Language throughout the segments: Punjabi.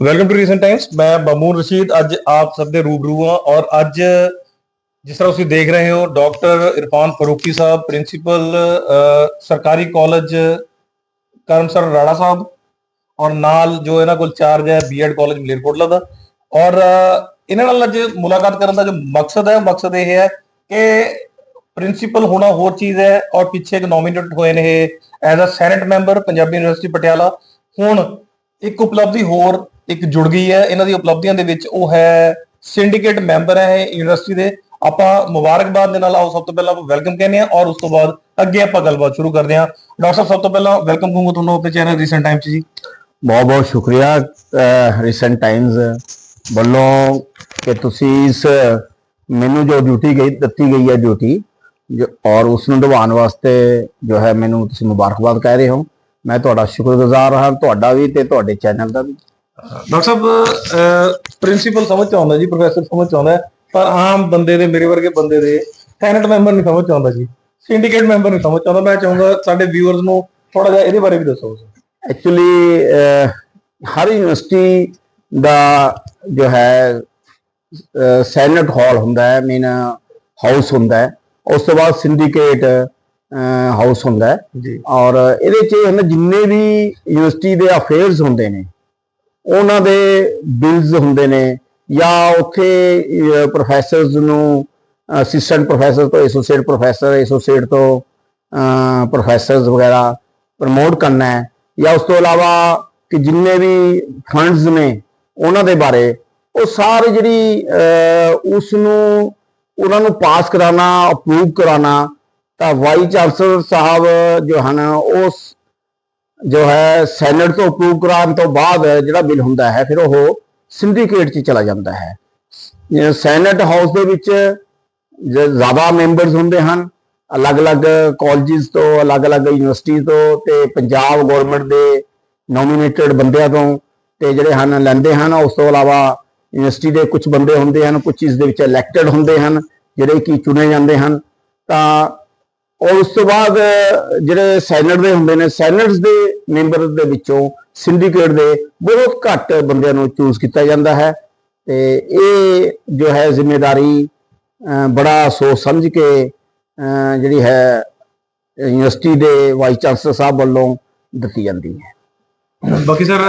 ਵੈਲਕਮ ਟੂ ਰੀਸੈਂਟ ਟਾਈਮਸ ਮੈਂ ਬਮੂਨ ਰਸ਼ੀਦ ਅੱਜ ਆਪ ਸਭ ਦੇ ਰੂਬਰੂ ਹਾਂ ਔਰ ਅੱਜ ਜਿਸ ਤਰ੍ਹਾਂ ਤੁਸੀਂ ਦੇਖ ਰਹੇ ਹੋ ਡਾਕਟਰ ਇਰਫਾਨ ਫਰੂਕੀ ਸਾਹਿਬ ਪ੍ਰਿੰਸੀਪਲ ਸਰਕਾਰੀ ਕਾਲਜ ਕਰਮਸਰ ਰਾਣਾ ਸਾਹਿਬ ਔਰ ਨਾਲ ਜੋ ਇਹਨਾਂ ਕੋਲ ਚਾਰਜ ਹੈ ਬੀਐਡ ਕਾਲਜ ਮਲੇਰਕੋਟਲਾ ਦਾ ਔਰ ਇਹਨਾਂ ਨਾਲ ਅੱਜ ਮੁਲਾਕਾਤ ਕਰਨ ਦਾ ਜੋ ਮਕਸਦ ਹੈ ਮਕਸਦ ਇਹ ਹੈ ਕਿ ਪ੍ਰਿੰਸੀਪਲ ਹੋਣਾ ਹੋਰ ਚੀਜ਼ ਹੈ ਔਰ ਪਿੱਛੇ ਇੱਕ ਨੋਮੀਨੇਟਡ ਹੋਏ ਨੇ ਇਹ as a senate member Punjabi university Patiala ਹੁਣ ਇੱਕ ਉਪਲਬਧੀ ਹੋਰ ਇੱਕ ਜੁੜ ਗਈ ਹੈ, ਇਹਨਾਂ ਦੀ ਉਪਲਬਧੀਆਂ ਦੇ ਵਿੱਚ ਉਹ ਹੈ ਸਿੰਡੀਕੇਟ ਮੈਂਬਰ ਹੈ ਇਹ ਯੂਨੀਵਰਸਿਟੀ ਦੇ। ਆਪਾਂ ਮੁਬਾਰਕਬਾਦ ਦੇ ਨਾਲ ਆਓ, ਸਭ ਤੋਂ ਪਹਿਲਾਂ ਆਪਾਂ ਵੈਲਕਮ ਕਹਿੰਦੇ ਹਾਂ ਔਰ ਉਸ ਤੋਂ ਬਾਅਦ ਅੱਗੇ ਆਪਾਂ ਗੱਲਬਾਤ ਸ਼ੁਰੂ ਕਰਦੇ ਹਾਂ। ਡਾਕਟਰ ਸਾਹਿਬ, ਸਭ ਤੋਂ ਪਹਿਲਾਂ ਵੈਲਕਮ ਕਹੂੰਗਾ ਤੁਹਾਨੂੰ ਆਪਣੇ ਚੈਨਲ ਰੀਸੈਂਟ ਟਾਈਮ 'ਚ ਜੀ। ਬਹੁਤ ਬਹੁਤ ਸ਼ੁਕਰੀਆ ਰੀਸੈਂਟ ਟਾਈਮਜ਼ ਵੱਲੋਂ ਕਿ ਤੁਸੀਂ ਇਸ, ਮੈਨੂੰ ਜੋ ਡਿਊਟੀ ਗਈ, ਦਿੱਤੀ ਗਈ ਹੈ ਡਿਊਟੀ ਜੋ ਔਰ ਉਸ ਨੂੰ ਨਿਭਾਉਣ ਵਾਸਤੇ ਜੋ ਹੈ ਮੈਨੂੰ ਤੁਸੀਂ ਮੁਬਾਰਕਬਾਦ ਕਹਿ ਰਹੇ ਹੋ। ਮੈਂ ਤੁਹਾਡਾ ਸ਼ੁਕਰਗੁਜ਼ਾਰ ਹਾਂ, ਤੁਹਾਡਾ ਵੀ ਤੇ ਤੁਹਾਡੇ ਚੈਨਲ ਦਾ ਵੀ। ਡਾਕਟਰ ਸਾਹਿਬ ਪ੍ਰਿੰਸੀਪਲ ਸਮਝ ਆਉਂਦਾ ਜੀ ਪ੍ਰੋਫੈਸਰ ਸਮਝ ਆਉਂਦਾ ਪਰ ਆਮ ਬੰਦੇ ਦੇ ਮੇਰੇ ਵਰਗੇ ਬੰਦੇ ਦੇ ਸੈਨੇਟ ਮੈਂਬਰ ਨਹੀਂ ਸਮਝ ਆਉਂਦਾ ਜੀ ਸਿੰਡੀਕੇਟ ਮੈਂਬਰ ਨਹੀਂ ਸਮਝ ਆਉਂਦਾ। ਮੈਂ ਚਾਹੂੰਗਾ ਸਾਡੇ ਵਿਊਅਰਸ ਨੂੰ ਥੋੜਾ ਜਿਹਾ ਇਹਦੇ ਬਾਰੇ ਵੀ ਦੱਸੋ। ਐਕਚੁਅਲੀ ਹਰ ਯੂਨੀਵਰਸਿਟੀ ਦਾ ਜੋ ਹੈ ਸੈਨੇਟ ਹਾਲ ਹੁੰਦਾ ਹੈ ਮੀਨ ਹਾਊਸ ਹੁੰਦਾ ਹੈ। ਉਸ ਤੋਂ ਬਾਅਦ ਸਿੰਡੀਕੇਟ ਹਾਊਸ ਹੁੰਦਾ ਹੈ। ਜੀ। ਔਰ ਇਹਦੇ ਚ ਜਿੰਨੇ ਵੀ ਯੂਨੀਵਰਸਿਟੀ ਦੇ ਅਫੇਅਰਸ ਹੁੰਦੇ ਨੇ ਉਹਨਾਂ ਦੇ ਬਿਲਸ ਹੁੰਦੇ ਨੇ ਜਾਂ ਉੱਥੇ ਪ੍ਰੋਫੈਸਰਸ ਨੂੰ ਅਸਿਸਟੈਂਟ ਪ੍ਰੋਫੈਸਰ ਤੋਂ ਐਸੋਸੀਏਟ ਪ੍ਰੋਫੈਸਰ ਐਸੋਸੀਏਟ ਤੋਂ ਪ੍ਰੋਫੈਸਰਸ ਵਗੈਰਾ ਪ੍ਰਮੋਟ ਕਰਨਾ ਹੈ। ਜਾਂ ਉਸ ਤੋਂ ਇਲਾਵਾ ਕਿ ਜਿੰਨੇ ਵੀ ਫੰਡਸ ਨੇ ਉਹਨਾਂ ਦੇ ਬਾਰੇ ਉਹ ਸਾਰੇ ਜਿਹੜੀ ਅਹ, ਉਸ ਨੂੰ ਉਹਨਾਂ ਨੂੰ ਪਾਸ ਕਰਾਣਾ ਅਪਰੂਵ ਕਰਾਣਾ ਤਾਂ ਵਾਈਸ ਚਾਂਸਲਰ ਸਾਹਿਬ ਜੋ ਹਨ ਉਸ ਜੋ ਹੈ ਸੈਨੇਟ ਤੋਂ ਅਪਰੂਵ ਕਰਾਉਣ ਤੋਂ ਬਾਅਦ ਜਿਹੜਾ ਬਿੱਲ ਹੁੰਦਾ ਹੈ, ਫਿਰ ਉਹ ਸਿੰਡੀਕੇਟ 'ਚ ਚਲਾ ਜਾਂਦਾ ਹੈ। ਸੈਨੇਟ ਹਾਊਸ ਦੇ ਵਿੱਚ ਜ- ਜ਼ਿਆਦਾ ਮੈਂਬਰਸ ਹੁੰਦੇ ਹਨ। ਅਲੱਗ-ਅਲੱਗ ਕਾਲਜਸ ਤੋਂ, ਅਲੱਗ-ਅਲੱਗ ਯੂਨੀਵਰਸਿਟੀ ਤੋਂ ਤੇ ਪੰਜਾਬ ਗਵਰਨਮੈਂਟ ਦੇ ਨੋਮੀਨੇਟਡ ਬੰਦਿਆਂ ਤੋਂ ਤੇ ਜਿਹੜੇ ਹਨ, ਲੈਂਦੇ ਹਨ। ਉਸ ਤੋਂ ਇਲਾਵਾ ਯੂਨੀਵਰਸਿਟੀ ਦੇ ਕੁਝ ਬੰਦੇ ਹੁੰਦੇ ਹਨ ਕੁਝ ਇਸ ਦੇ ਵਿੱਚ ਇਲੈਕਟਡ ਹੁੰਦੇ ਹਨ, ਜਿਹੜੇ ਕਿ ਚੁਣੇ ਜਾਂਦੇ ਹਨ। ਤਾਂ ਔਰ ਉਸ ਤੋਂ ਬਾਅਦ ਜਿਹੜੇ ਸੈਨੇਟ ਦੇ ਹੁੰਦੇ ਨੇ, ਸੈਨੇਟਸ ਦੇ ਮੈਂਬਰ ਦੇ ਵਿੱਚੋਂ ਸਿੰਡੀਕੇਟ ਦੇ ਬਹੁਤ ਘੱਟ ਬੰਦਿਆਂ ਨੂੰ ਚੂਜ਼ ਕੀਤਾ ਜਾਂਦਾ ਹੈ। ਤੇ ਇਹ ਜੋ ਹੈ ਜ਼ਿੰਮੇਵਾਰੀ ਬੜਾ ਸੋਚ ਸਮਝ ਕੇ ਜਿਹੜੀ ਹੈ, ਯੂਨੀਵਰਸਿਟੀ ਦੇ ਵਾਈਸ ਚਾਂਸਲਰ ਸਾਹਿਬ ਵੱਲੋਂ ਦਿੱਤੀ ਜਾਂਦੀ ਹੈ। ਬਾਕੀ ਸਰ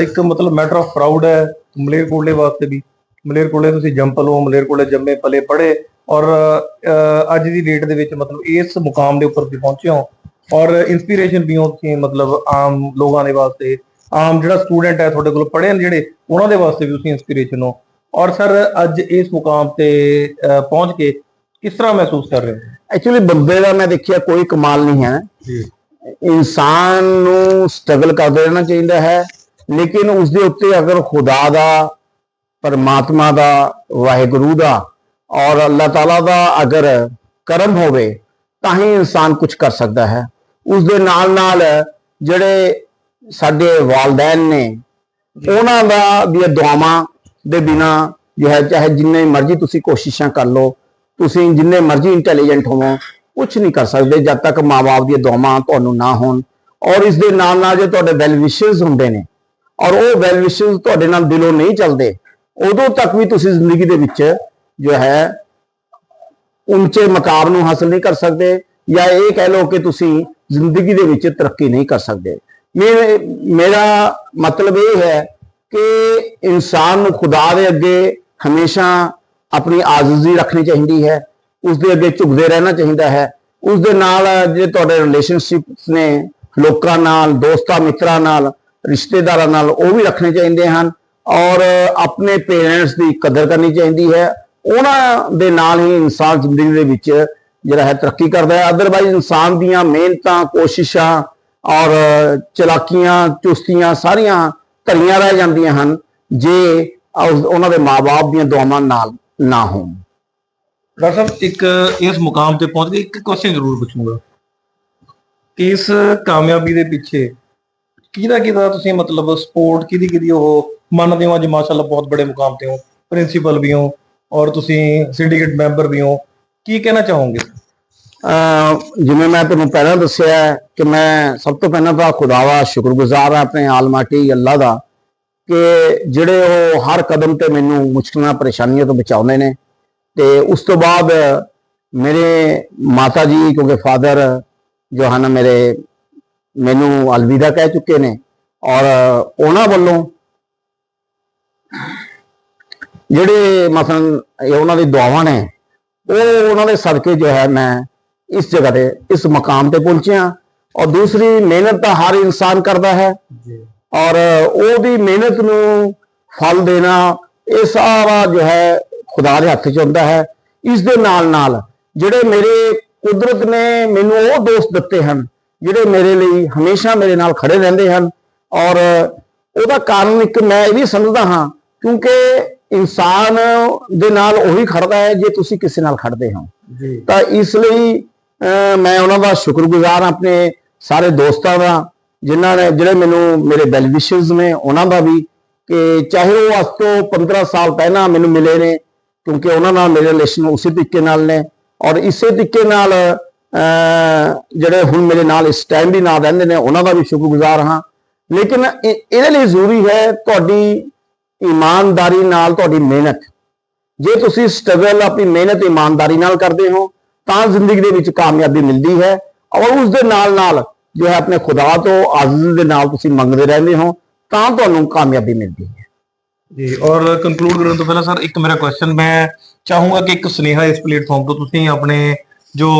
ਇੱਕ ਮਤਲਬ ਮੈਟਰ ਆਫ ਪ੍ਰਾਊਡ ਹੈ ਮਲੇਰ ਕੋਲੇ ਵਾਸਤੇ ਵੀ। ਮਲੇਰ ਕੋਲੇ ਤੁਸੀਂ ਜੰਪਲ ਹੋ ਮਲੇਰਕੋਟਲੇ ਜੰਮੇ ਪਲੇ ਪੜੇ ਔਰ ਅੱਜ ਦੀ ਡੇਟ ਦੇ ਵਿੱਚ ਮਤਲਬ ਇਸ ਮੁਕਾਮ ਦੇ ਉੱਪਰ ਤੁਸੀਂ ਪਹੁੰਚੇ ਹੋ ਔਰ ਇਨਸਪੀਰੇਸ਼ਨ ਵੀ ਹੋ ਤੁਸੀਂ ਮਤਲਬ ਆਮ ਲੋਕਾਂ ਦੇ ਵਾਸਤੇ ਆਮ ਜਿਹੜਾ ਸਟੂਡੈਂਟ ਹੈ ਤੁਹਾਡੇ ਕੋਲ ਪੜ੍ਹੇ ਨੇ ਜਿਹੜੇ ਉਹਨਾਂ ਦੇ ਵਾਸਤੇ ਵੀ ਤੁਸੀਂ ਇਨਸਪੀਰੇਸ਼ਨ ਹੋ। ਔਰ ਸਰ ਅੱਜ ਇਸ ਮੁਕਾਮ ਤੇ ਪਹੁੰਚ ਕੇ ਕਿਸ ਤਰ੍ਹਾਂ ਮਹਿਸੂਸ ਕਰ ਰਹੇ ਹੋ? ਐਕਚੁਅਲੀ ਬੰਦੇ ਦਾ ਮੈਂ ਦੇਖਿਆ ਕੋਈ ਕਮਾਲ ਨਹੀਂ ਹੈ। ਜੀ। ਇਨਸਾਨ ਨੂੰ ਸਟਰਗਲ ਕਰਦੇ ਰਹਿਣਾ ਚਾਹੀਦਾ ਹੈ ਲੇਕਿਨ ਉਸ ਦੇ ਉੱਤੇ ਅਗਰ ਖੁਦਾ ਦਾ ਪਰਮਾਤਮਾ ਦਾ ਵਾਹਿਗੁਰੂ ਦਾ ਔਰ ਅੱਲਾਹ ਤਾਲਾ ਦਾ ਅਗਰ ਕਰਮ ਹੋਵੇ, ਤਾਂ ਹੀ ਇਨਸਾਨ ਕੁਝ ਕਰ ਸਕਦਾ ਹੈ। ਉਸ ਦੇ ਨਾਲ ਨਾਲ ਜਿਹੜੇ ਸਾਡੇ ਵਾਲਦੈਨ ਨੇ, ਉਹਨਾਂ ਦਾ ਦੀਆਂ ਦੁਆਵਾਂ ਦੇ ਬਿਨਾ ਜੋ ਹੈ, ਚਾਹੇ ਜਿੰਨੇ ਮਰਜ਼ੀ ਤੁਸੀਂ ਕੋਸ਼ਿਸ਼ਾਂ ਕਰ ਲਓ, ਤੁਸੀਂ ਜਿੰਨੇ ਮਰਜ਼ੀ ਇੰਟੈਲੀਜੈਂਟ ਹੋਵੋ ਕੁਝ ਨਹੀਂ ਕਰ ਸਕਦੇ ਜਦ ਤੱਕ ਮਾਪੇ ਦੀਆਂ ਦੁਆਵਾਂ ਤੁਹਾਨੂੰ ਨਾ ਹੋਣ। ਔਰ ਇਸ ਦੇ ਨਾਲ ਨਾਲ ਜੇ ਤੁਹਾਡੇ ਵੈਲ ਵਿਸ਼ੇਸ ਹੁੰਦੇ ਨੇ, ਔਰ ਉਹ ਵੈਲ ਵਿਸ਼ੇਸ ਤੁਹਾਡੇ ਨਾਲ ਦਿਲੋਂ ਨਹੀਂ ਚੱਲਦੇ, ਉਦੋਂ ਤੱਕ ਵੀ ਤੁਸੀਂ ਜ਼ਿੰਦਗੀ ਦੇ ਵਿੱਚ ਜੋ ਹੈ, ਉੱਚੇ ਮਕਾਮ ਨੂੰ ਹਾਸਲ ਨਹੀਂ ਕਰ ਸਕਦੇ ਜਾਂ ਇਹ ਕਹਿ ਲਓ ਕਿ ਤੁਸੀਂ ਜ਼ਿੰਦਗੀ ਦੇ ਵਿੱਚ ਤਰੱਕੀ ਨਹੀਂ ਕਰ ਸਕਦੇ। ਇਹ ਮੇਰਾ ਮਤਲਬ ਇਹ ਹੈ ਕਿ ਇਨਸਾਨ ਨੂੰ ਖੁਦਾ ਦੇ ਅੱਗੇ ਹਮੇਸ਼ਾ ਆਪਣੀ ਆਜ਼ਜ਼ੀ ਰੱਖਣੀ ਚਾਹੀਦੀ ਹੈ ਉਸ ਦੇ ਅੱਗੇ ਝੁਕਦੇ ਰਹਿਣਾ ਚਾਹੀਦਾ ਹੈ ਉਸ ਦੇ ਨਾਲ ਜਿਹੜੇ ਤੁਹਾਡੇ ਰਿਲੇਸ਼ਨਸ਼ਿਪਸ ਨੇ, ਲੋਕਾਂ ਨਾਲ, ਦੋਸਤਾਂ, ਮਿੱਤਰਾਂ ਨਾਲ, ਰਿਸ਼ਤੇਦਾਰਾਂ ਨਾਲ ਉਹ ਵੀ ਰੱਖਣੇ ਚਾਹੀਦੇ ਹਨ ਔਰ ਆਪਣੇ ਪੇਰੈਂਟਸ ਦੀ ਕਦਰ ਕਰਨੀ ਚਾਹੀਦੀ ਹੈ ਉਹਨਾਂ ਦੇ ਨਾਲ ਹੀ ਇਨਸਾਨ ਜ਼ਿੰਦਗੀ ਦੇ ਵਿੱਚ ਜਿਹੜਾ ਹੈ ਤਰੱਕੀ ਕਰਦਾ ਹੈ। ਅਦਰਵਾਈਜ਼ ਇਨਸਾਨ ਦੀਆਂ ਮਿਹਨਤਾਂ, ਕੋਸ਼ਿਸ਼ਾਂ ਔਰ ਚਲਾਕੀਆਂ, ਚੁਸਤੀਆਂ ਸਾਰੀਆਂ ਧਰੀਆਂ ਰਹਿ ਜਾਂਦੀਆਂ ਹਨ ਜੇ ਉਹਨਾਂ ਦੇ ਮਾਪੇ ਦੀਆਂ ਦੁਆਵਾਂ ਨਾਲ ਨਾ ਹੋਣ। ਡਾਕਟਰ ਸਾਹਿਬ, ਇੱਕ ਇਸ ਮੁਕਾਮ ਤੇ ਪਹੁੰਚ ਕੇ ਇੱਕ ਕੁਐਸਚਨ ਜ਼ਰੂਰ ਪੁੱਛੂੰਗਾ। ਕਿ ਇਸ ਕਾਮਯਾਬੀ ਦੇ ਪਿੱਛੇ ਕਿਹਦਾ ਕਿਹਦਾ ਤੁਸੀਂ ਮਤਲਬ ਸਪੋਰਟ ਕਿਹਦੀ ਕਿਹਦੀ ਉਹ ਮੰਨਦੇ ਹੋ? ਅੱਜ ਮਾਸ਼ਾਅੱਲਾ ਬਹੁਤ ਬੜੇ ਮੁਕਾਮ ਤੇ ਹੋ। ਪ੍ਰਿੰਸੀਪਲ ਵੀ ਹੋ ਔਰ ਤੁਸੀਂ ਸਿੰਡੀਕੇਟ ਮੈਂਬਰ ਵੀ ਹੋ, ਕੀ ਕਹਿਣਾ ਚਾਹੋਗੇ? ਜਿਵੇਂ ਮੈਂ ਤੁਹਾਨੂੰ ਪਹਿਲਾਂ ਦੱਸਿਆ ਕਿ ਮੈਂ ਸਭ ਤੋਂ ਪਹਿਲਾਂ ਤਾਂ ਖੁਦਾ ਦਾ ਸ਼ੁਕਰਗੁਜ਼ਾਰ ਹਾਂ ਆਪਣੇ ਆਲਮਾਟੀ ਅੱਲਾ ਦਾ ਕਿ ਜਿਹੜੇ ਉਹ ਹਰ ਕਦਮ ਤੇ ਮੈਨੂੰ ਮੁਸ਼ਕਲਾਂ, ਪਰੇਸ਼ਾਨੀਆਂ ਤੋਂ ਬਚਾਉਂਦੇ ਨੇ ਤੇ ਉਸ ਤੋਂ ਬਾਅਦ ਮੇਰੇ ਮਾਤਾ ਜੀ, ਕਿਉਂਕਿ ਫਾਦਰ ਜੋ ਹਨ ਮੇਰੇ ਮੈਨੂੰ ਅਲਵਿਦਾ ਕਹਿ ਚੁੱਕੇ ਨੇ ਔਰ ਉਹਨਾਂ ਵੱਲੋਂ ਜਿਹੜੇ ਮਸਲਨ ਉਹਨਾਂ ਦੀ ਦੁਆਵਾਂ ਨੇ ਉਹ ਉਹਨਾਂ ਦੇ ਸਦਕੇ ਜੋ ਹੈ ਮੈਂ ਇਸ ਜਗ੍ਹਾ ਤੇ ਇਸ ਮਕਾਮ ਤੇ ਪਹੁੰਚਿਆ। ਔਰ ਦੂਸਰੀ ਮਿਹਨਤ ਤਾਂ ਹਰ ਇਨਸਾਨ ਕਰਦਾ ਹੈ। ਔਰ ਉਹਦੀ ਮਿਹਨਤ ਨੂੰ ਫਲ ਦੇਣਾ ਇਹ ਸਾਰਾ ਜੋ ਹੈ ਖੁਦਾ ਦੇ ਹੱਥ 'ਚ ਹੁੰਦਾ ਹੈ। ਇਸ ਦੇ ਨਾਲ ਨਾਲ ਜਿਹੜੇ ਮੇਰੇ ਕੁਦਰਤ ਨੇ ਮੈਨੂੰ ਉਹ ਦੋਸਤ ਦਿੱਤੇ ਹਨ ਜਿਹੜੇ ਮੇਰੇ ਲਈ ਹਮੇਸ਼ਾ ਮੇਰੇ ਨਾਲ ਖੜੇ ਰਹਿੰਦੇ ਹਨ। ਔਰ ਉਹਦਾ ਕਾਰਨ ਇੱਕ ਮੈਂ ਇਹ ਵੀ ਸਮਝਦਾ ਹਾਂ ਕਿਉਂਕਿ ਇਨਸਾਨ ਦੇ ਨਾਲ ਉਹੀ ਖੜਦਾ ਹੈ ਜੇ ਤੁਸੀਂ ਕਿਸੇ ਨਾਲ ਖੜਦੇ ਹੋ। ਤਾਂ ਇਸ ਲਈ ਮੈਂ ਉਹਨਾਂ ਦਾ ਸ਼ੁਕਰਗੁਜ਼ਾਰ ਹਾਂ ਆਪਣੇ ਸਾਰੇ ਦੋਸਤਾਂ ਦਾ ਜਿਨ੍ਹਾਂ ਨੇ ਜਿਹੜੇ ਮੈਨੂੰ ਮੇਰੇ ਵੈਲ ਵਿਸ਼ਰਸ ਨੇ ਉਹਨਾਂ ਦਾ ਵੀ ਕਿ ਚਾਹੇ ਉਹ ਅੱਜ ਤੋਂ 15 ਸਾਲ ਪਹਿਲਾਂ ਮੈਨੂੰ ਮਿਲੇ ਨੇ ਕਿਉਂਕਿ ਉਹਨਾਂ ਨਾਲ ਮੇਰੇ ਰਿਲੇਸ਼ਨ ਉਸੇ ਤਰੀਕੇ ਨਾਲ ਨੇ। ਔਰ ਇਸੇ ਤਰੀਕੇ ਨਾਲ ਜਿਹੜੇ ਹੁਣ ਮੇਰੇ ਨਾਲ ਇਸ ਟਾਈਮ ਵੀ ਨਾਲ ਰਹਿੰਦੇ ਨੇ ਉਹਨਾਂ ਦਾ ਵੀ ਸ਼ੁਕਰਗੁਜ਼ਾਰ ਹਾਂ। ਲੇਕਿਨ ਇਹ- ਇਹਦੇ ਲਈ ਜ਼ਰੂਰੀ ਹੈ ਤੁਹਾਡੀ ਇਮਾਨਦਾਰੀ ਨਾਲ ਤੁਹਾਡੀ ਮਿਹਨਤ। ਜੇ ਤੁਸੀਂ ਸਟਰਗਲ ਆਪਣੀ ਮਿਹਨਤ ਇਮਾਨਦਾਰੀ ਨਾਲ ਕਰਦੇ ਹੋ, ਤਾਂ ਜ਼ਿੰਦਗੀ ਦੇ ਵਿੱਚ ਕਾਮਯਾਬੀ ਮਿਲਦੀ ਹੈ। ਔਰ ਉਸ ਦੇ ਨਾਲ ਨਾਲ ਜੋ ਹੈ ਆਪਣੇ ਖੁਦਾ ਤੋਂ, ਆਜ਼ਜ਼ ਦੇ ਨਾਲ ਤੁਸੀਂ ਮੰਗਦੇ ਰਹਿੰਦੇ ਹੋ, ਤਾਂ ਤੁਹਾਨੂੰ ਕਾਮਯਾਬੀ ਮਿਲਦੀ ਹੈ। ਜੀ, ਔਰ ਕੰਕਲੂਡ ਕਰਨ ਤੋਂ ਪਹਿਲਾਂ ਸਰ, ਇੱਕ ਮੇਰਾ ਕੁਐਸਚਨ ਮੈਂ ਚਾਹੂੰਗਾ ਕਿ ਇੱਕ ਸੁਨੇਹਾ ਇਸ ਪਲੇਟਫਾਰਮ ਤੋਂ ਤੁਸੀਂ ਆਪਣੇ ਜੋ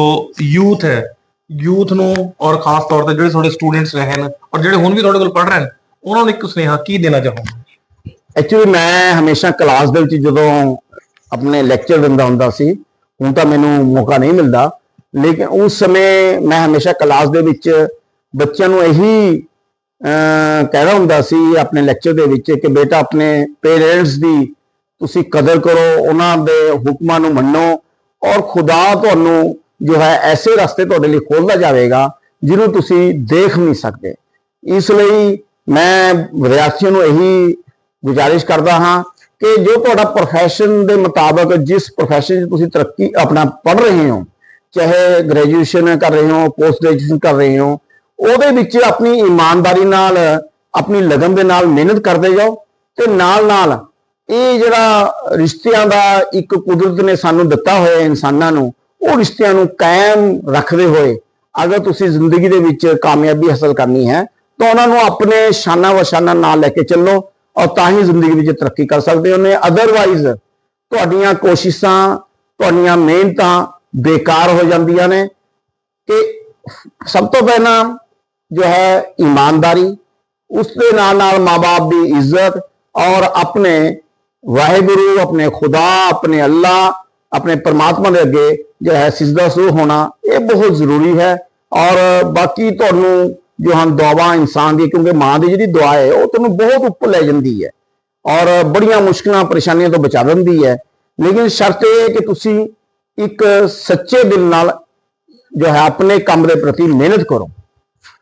ਯੂਥ ਹੈ ਯੂਥ ਨੂੰ ਔਰ ਖਾਸ ਤੌਰ ਤੇ ਜਿਹੜੇ ਤੁਹਾਡੇ ਸਟੂਡੈਂਟਸ ਰਹੇ ਹਨ ਔਰ ਜਿਹੜੇ ਹੁਣ ਵੀ ਤੁਹਾਡੇ ਕੋਲ ਪੜ੍ਹ ਰਹੇ ਹਨ ਉਹਨਾਂ ਨੂੰ ਇੱਕ ਸੁਨੇਹਾ ਕੀ ਦੇਣਾ ਚਾਹੋਗੇ? ਐਕਚੁਅਲੀ ਮੈਂ ਹਮੇਸ਼ਾ ਕਲਾਸ ਦੇ ਵਿੱਚ ਜਦੋਂ ਆਪਣੇ ਲੈਕਚਰ ਦਿੰਦਾ ਹੁੰਦਾ ਸੀ ਹੁਣ ਤਾਂ ਮੈਨੂੰ ਮੌਕਾ ਨਹੀਂ ਮਿਲਦਾ। ਲੇਕਿਨ ਉਸ ਸਮੇਂ ਮੈਂ ਹਮੇਸ਼ਾ ਕਲਾਸ ਦੇ ਵਿੱਚ ਬੱਚਿਆਂ ਨੂੰ ਇਹੀ ਅਹ, ਕਹਿਣਾ ਹੁੰਦਾ ਸੀ ਆਪਣੇ ਲੈਕਚਰ ਦੇ ਵਿੱਚ ਕਿ ਬੇਟਾ ਆਪਣੇ ਪੇਰੈਂਟਸ ਦੀ ਤੁਸੀਂ ਕਦਰ ਕਰੋ ਉਹਨਾਂ ਦੇ ਹੁਕਮਾਂ ਨੂੰ ਮੰਨੋ ਔਰ ਖੁਦਾ ਤੁਹਾਨੂੰ ਜੋ ਹੈ ਐਸੇ ਰਸਤੇ ਤੁਹਾਡੇ ਲਈ ਖੋਲਦਾ ਜਾਵੇਗਾ ਜਿਹਨੂੰ ਤੁਸੀਂ ਦੇਖ ਨਹੀਂ ਸਕਦੇ। ਇਸ ਲਈ ਮੈਂ ਵਿਦਿਆਰਥੀਆਂ ਨੂੰ ਇਹੀ ਗੁਜ਼ਾਰਿਸ਼ ਕਰਦਾ ਹਾਂ ਕਿ ਜੋ ਤੁਹਾਡਾ ਪ੍ਰੋਫੈਸ਼ਨ ਦੇ ਮੁਤਾਬਕ ਜਿਸ ਪ੍ਰੋਫੈਸ਼ਨ 'ਚ ਤੁਸੀਂ ਤਰੱਕੀ ਆਪਣਾ ਪੜ ਰਹੇ ਹੋ, ਚਾਹੇ ਗ੍ਰੈਜੂਏਸ਼ਨ ਕਰ ਰਹੇ ਹੋ ਪੋਸਟ ਗ੍ਰੈਜੂਏਸ਼ਨ ਕਰ ਰਹੇ ਹੋ, ਉਹਦੇ ਵਿੱਚ ਆਪਣੀ ਇਮਾਨਦਾਰੀ ਨਾਲ, ਆਪਣੀ ਲਗਨ ਦੇ ਨਾਲ ਮਿਹਨਤ ਕਰਦੇ ਜਾਓ ਤੇ ਨਾਲ ਨਾਲ ਇਹ ਜਿਹੜਾ ਰਿਸ਼ਤਿਆਂ ਦਾ ਇੱਕ ਕੁਦਰਤ ਨੇ ਸਾਨੂੰ ਦਿੱਤਾ ਹੋਇਆ ਇਨਸਾਨਾਂ ਨੂੰ, ਉਹ ਰਿਸ਼ਤਿਆਂ ਨੂੰ ਕਾਇਮ ਰੱਖਦੇ ਹੋਏ ਅਗਰ ਤੁਸੀਂ ਜ਼ਿੰਦਗੀ ਦੇ ਵਿੱਚ ਕਾਮਯਾਬੀ ਹਾਸਲ ਕਰਨੀ ਹੈ ਤਾਂ ਉਹਨਾਂ ਨੂੰ ਆਪਣੇ ਸ਼ਾਨਾ ਵਸ਼ਾਨਾ ਨਾਲ ਲੈ ਕੇ ਚੱਲੋ ਔਰ ਤਾਂ ਹੀ ਜ਼ਿੰਦਗੀ ਵਿੱਚ ਤਰੱਕੀ ਕਰ ਸਕਦੇ ਹੋ ਨੇ। ਅਦਰਵਾਈਜ਼ ਤੁਹਾਡੀਆਂ ਕੋਸ਼ਿਸ਼ਾਂ, ਤੁਹਾਡੀਆਂ ਮਿਹਨਤਾਂ ਬੇਕਾਰ ਹੋ ਜਾਂਦੀਆਂ ਨੇ। ਕਿ ਸਭ ਤੋਂ ਪਹਿਲਾਂ ਜੋ ਹੈ ਇਮਾਨਦਾਰੀ, ਉਸ ਦੇ ਨਾਲ ਨਾਲ ਮਾਪੇ ਦੀ ਇੱਜ਼ਤ ਔਰ ਆਪਣੇ ਵਾਹਿਗੁਰੂ, ਆਪਣੇ ਖੁਦਾ, ਆਪਣੇ ਅੱਲਾ, ਆਪਣੇ ਪਰਮਾਤਮਾ ਦੇ ਅੱਗੇ ਜੋ ਹੈ ਸਿਜਦਾ ਸੂ ਹੋਣਾ, ਇਹ ਬਹੁਤ ਜ਼ਰੂਰੀ ਹੈ। ਔਰ ਬਾਕੀ ਤੁਹਾਨੂੰ ਜੋ ਹਨ ਦੁਆਵਾਂ ਇਨਸਾਨ ਦੀ, ਕਿਉਂਕਿ ਮਾਂ ਦੀ ਜਿਹੜੀ ਦੁਆ ਹੈ, ਉਹ ਤੈਨੂੰ ਬਹੁਤ ਉੱਪਰ ਲੈ ਜਾਂਦੀ ਹੈ। ਔਰ ਬੜੀਆਂ ਮੁਸ਼ਕਲਾਂ, ਪਰੇਸ਼ਾਨੀਆਂ ਤੋਂ ਬਚਾ ਦਿੰਦੀ ਹੈ। ਲੇਕਿਨ ਸ਼ਰਤ ਇਹ ਹੈ ਕਿ ਤੁਸੀਂ ਇੱਕ ਸੱਚੇ ਦਿਲ ਨਾਲ ਜੋ ਹੈ, ਆਪਣੇ ਕੰਮ ਦੇ ਪ੍ਰਤੀ ਮਿਹਨਤ ਕਰੋ।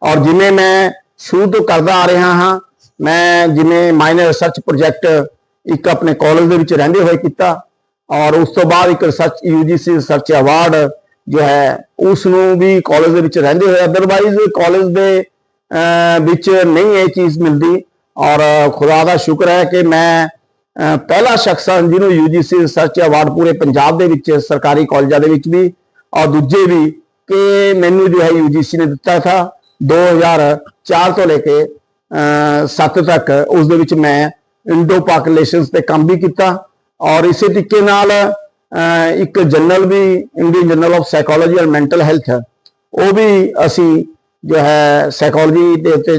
ਔਰ ਜਿਵੇਂ ਮੈਂ ਸ਼ੁਰੂ ਤੋਂ ਕਰਦਾ ਆ ਰਿਹਾ ਹਾਂ, ਮੈਂ ਜਿਵੇਂ ਮਾਈਨਰ ਰਿਸਰਚ ਪ੍ਰੋਜੈਕਟ ਇੱਕ ਆਪਣੇ ਕਾਲਜ ਦੇ ਵਿੱਚ ਰਹਿੰਦੇ ਹੋਏ ਕੀਤਾ, ਔਰ ਉਸ ਤੋਂ ਬਾਅਦ ਇੱਕ ਰਿਸਰਚ ਯੂਜੀਸੀ ਰਿਸਰਚ ਅਵਾਰਡ ਜੋ ਹੈ ਉਸ ਨੂੰ ਵੀ ਕਾਲਜ ਦੇ ਵਿੱਚ ਰਹਿੰਦੇ ਹੋਏ ਅਦਰਵਾਈਜ਼ ਕਾਲਜ ਦੇ ਵਿੱਚ ਨਹੀਂ ਇਹ ਚੀਜ਼ ਮਿਲਦੀ। ਔਰ ਖੁਦਾ ਦਾ ਸ਼ੁਕਰ ਹੈ ਕਿ ਮੈਂ ਪਹਿਲਾ ਸ਼ਖਸ ਹਾਂ ਜਿਹਨੂੰ ਯੂਜੀਸੀ ਰਿਸਰਚ ਅਵਾਰਡ ਪੂਰੇ ਪੰਜਾਬ ਦੇ ਵਿੱਚ, ਸਰਕਾਰੀ ਕਾਲਜਾਂ ਦੇ ਵਿੱਚ ਵੀ, ਔਰ ਦੂਜੇ ਵੀ ਕਿ ਮੈਨੂੰ ਜੋ ਹੈ ਯੂਜੀਸੀ ਨੇ ਦਿੱਤਾ ਥਾ 2004 ਤੋਂ ਲੈ ਕੇ 7 ਤੱਕ, ਉਸ ਦੇ ਵਿੱਚ ਮੈਂ ਇੰਡੋ ਪਾਕ ਰਿਲੇਸ਼ਨਸ ਤੇ ਕੰਮ ਵੀ ਕੀਤਾ। ਔਰ ਇਸੇ ਤਰੀਕੇ ਨਾਲ ਇੱਕ journal we, Indian journal of psychology and mental health, ਉਹ ਵੀ ਅਸੀਂ ਜੋ ਹੈ ਸਾਈਕੋਲੋਜੀ ਦੇ ਉੱਤੇ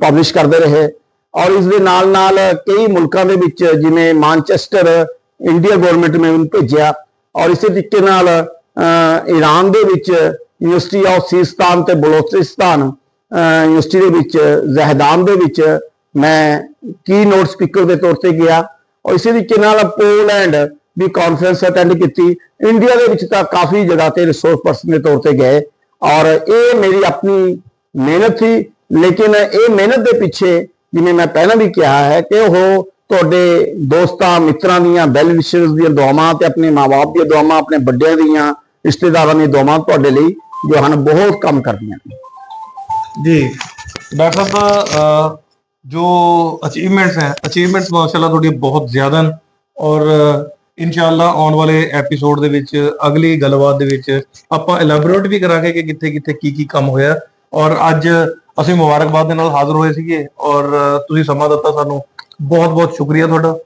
ਪਬਲਿਸ਼ ਕਰਦੇ ਰਹੇ ਔਰ ਇਸ ਦੇ ਨਾਲ ਨਾਲ ਕਈ ਮੁਲਕਾਂ ਦੇ ਵਿੱਚ ਜਿਵੇਂ ਮਾਨਚੈਸਟਰ ਇੰਡੀਆ ਗਵਰਨਮੈਂਟ ਨੇ ਮੈਨੂੰ ਭੇਜਿਆ ਔਰ ਇਸੇ ਤਰੀਕੇ ਨਾਲ ਈਰਾਨ ਦੇ ਵਿੱਚ ਯੂਨੀਵਰਸਿਟੀ ਆਫ ਸੀਸਤਾਨ ਤੇ ਬਲੋਚਿਸਤਾਨ ਯੂਨੀਵਰਸਿਟੀ ਦੇ ਵਿੱਚ ਜ਼ਹਿਦਾਨ ਦੇ ਵਿੱਚ ਮੈਂ ਕੀ ਨੋਟ ਸਪੀਕਰ ਦੇ ਤੌਰ ਤੇ ਗਿਆ ਔਰ ਇਸੇ ਤਰੀਕੇ ਨਾਲ ਪੋਲੈਂਡ ਵੀ ਕਾਨਫਰੰਸ ਅਟੈਂਡ ਕੀਤੀ। ਇੰਡੀਆ ਦੇ ਵਿੱਚ ਤਾਂ ਕਾਫੀ ਜਗ੍ਹਾ ਤੇ ਰਿਸੋਰਸ ਪਰਸਨ ਦੇ ਤੌਰ ਤੇ ਗਏ। ਔਰ ਇਹ ਮੇਰੀ ਆਪਣੀ ਮਿਹਨਤ ਸੀ, ਲੇਕਿਨ ਇਹ ਮਿਹਨਤ ਦੇ ਪਿੱਛੇ ਜਿਵੇਂ ਮੈਂ ਪਹਿਲਾਂ ਵੀ ਕਿਹਾ ਹੈ ਕਿ ਉਹ ਤੁਹਾਡੇ ਦੋਸਤਾਂ, ਮਿੱਤਰਾਂ ਦੀਆਂ ਵੈਲ ਵਿਸ਼ਰਸ ਦੀਆਂ ਦੁਆਵਾਂ ਤੇ ਆਪਣੇ ਮਾਪੇ ਦੀਆਂ ਦੁਆਵਾਂ, ਆਪਣੇ ਵੱਡਿਆਂ ਦੀਆਂ, ਰਿਸ਼ਤੇਦਾਰਾਂ ਦੀਆਂ ਦੁਆਵਾਂ ਤੁਹਾਡੇ ਲਈ ਜੋ ਹਨ ਬਹੁਤ ਕੰਮ ਕਰਦੀਆਂ ਨੇ। ਜੀ, ਡਾਕਟਰ ਸਾਹਿਬ ਜੋ ਅਚੀਵਮੈਂਟਸ ਹੈ ਅਚੀਵਮੈਂਟਸ ਮਾਸ਼ਾਅੱਲਾ ਤੁਹਾਡੀਆਂ ਬਹੁਤ ਜ਼ਿਆਦਾ ਔਰ ਇਨਸ਼ਾਅੱਲਾ ਆਉਣ ਵਾਲੇ ਐਪੀਸੋਡ ਦੇ ਵਿੱਚ ਅਗਲੀ ਗੱਲਬਾਤ ਦੇ ਵਿੱਚ ਆਪਾਂ ਐਲੈਬੋਰੇਟ ਵੀ ਕਰਾਂਗੇ ਕਿ ਕਿੱਥੇ ਕਿੱਥੇ ਕੀ ਕੀ ਕੰਮ ਹੋਇਆ। ਔਰ ਅੱਜ ਅਸੀਂ ਮੁਬਾਰਕਬਾਦ ਦੇ ਨਾਲ ਹਾਜ਼ਰ ਹੋਏ ਸੀਗੇ ਔਰ ਤੁਸੀਂ ਸਮਾਂ ਦਿੱਤਾ ਸਾਨੂੰ। ਬਹੁਤ ਬਹੁਤ ਸ਼ੁਕਰੀਆ ਤੁਹਾਡਾ।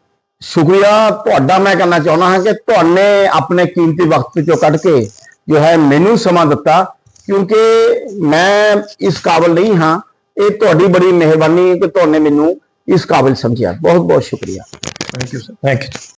ਸ਼ੁਕਰੀਆ। ਤੁਹਾਡਾ ਮੈਂ ਕਰਨਾ ਚਾਹੁੰਦਾ ਹਾਂ ਕਿ ਤੁਹਾਨੇ ਆਪਣੇ ਕੀਮਤੀ ਵਕਤ ਵਿੱਚੋਂ ਕੱਢ ਕੇ ਜੋ ਹੈ ਮੈਨੂੰ ਸਮਾਂ ਦਿੱਤਾ ਕਿਉਂਕਿ ਮੈਂ ਇਸ ਕਾਬਲ ਨਹੀਂ ਹਾਂ। ਇਹ ਤੁਹਾਡੀ ਬੜੀ ਮਿਹਰਬਾਨੀ ਹੈ ਕਿ ਤੁਹਾਨੇ ਮੈਨੂੰ ਇਸ ਕਾਬਿਲ ਸਮਝਿਆ। ਬਹੁਤ ਬਹੁਤ ਸ਼ੁਕਰੀਆ। Thank you sir thank you